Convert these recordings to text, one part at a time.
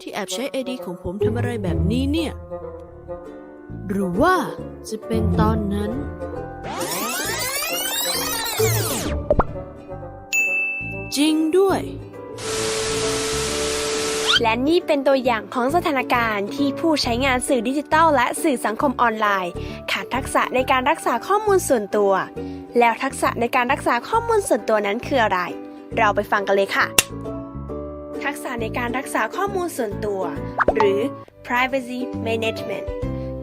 ที่แอบใช้ไอดีของผมทำอะไรแบบนี้เนี่ย หรือว่าจะเป็นตอนนั้น จริงด้วย และนี่เป็นตัวอย่างของสถานการณ์ที่ผู้ใช้งานสื่อดิจิทัลและสื่อสังคมออนไลน์ ขาดทักษะในการรักษาข้อมูลส่วนตัว แล้วทักษะในการรักษาข้อมูลส่วนตัวนั้นคืออะไร เราไปฟังกันเลยค่ะ ทักษะในการรักษาข้อมูลส่วนตัว หรือ privacy management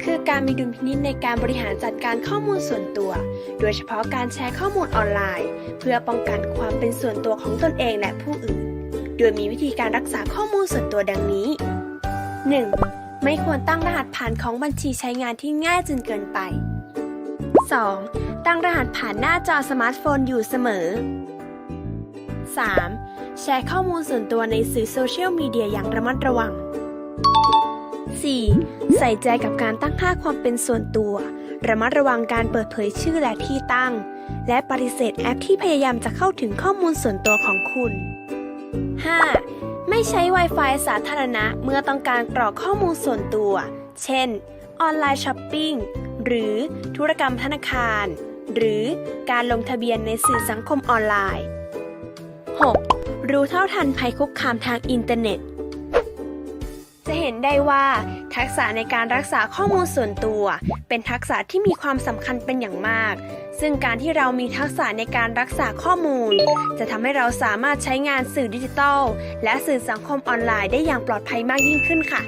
คือการมีดุลพินิจในการบริหารจัดการข้อมูลส่วนตัว โดยเฉพาะการแชร์ข้อมูลออนไลน์ เพื่อป้องกันความเป็นส่วนตัวของตนเองและผู้อื่น โดยมีวิธีการรักษาข้อมูลส่วนตัวดังนี้ 1. ไม่ควรตั้งรหัสผ่านของบัญชีใช้งานที่ง่ายจนเกินไป 2. ตั้งรหัสผ่านหน้าจอสมาร์ทโฟนอยู่เสมอ 3. แชร์ข้อมูลส่วนตัวในสื่อโซเชียลมีเดียอย่างระมัดระวัง 4. ใส่ใจกับการตั้งค่าความเป็นส่วนตัว ระมัดระวังการเปิดเผยชื่อและที่ตั้ง และปฏิเสธแอปที่พยายามจะเข้าถึงข้อมูลส่วนตัวของคุณ 5. ไม่ใช้ Wi-Fi สาธารณะเมื่อต้องการกรอกข้อมูลส่วนตัว เช่น ออนไลน์ช้อปปิ้ง หรือธุรกรรมธนาคาร หรือการลงทะเบียนในสื่อสังคมออนไลน์ 6. รู้เท่าทันภัยคุกคามทางอินเทอร์เน็ต จะเห็นได้ว่าทักษะในการรักษาข้อมูลส่วนตัว เป็นทักษะที่มีความสำคัญเป็นอย่างมาก ซึ่งการที่เรามีทักษะในการรักษาข้อมูล จะทำให้เราสามารถใช้งานสื่อดิจิทัล และสื่อสังคมออนไลน์ได้อย่างปลอดภัยมากยิ่งขึ้นค่ะ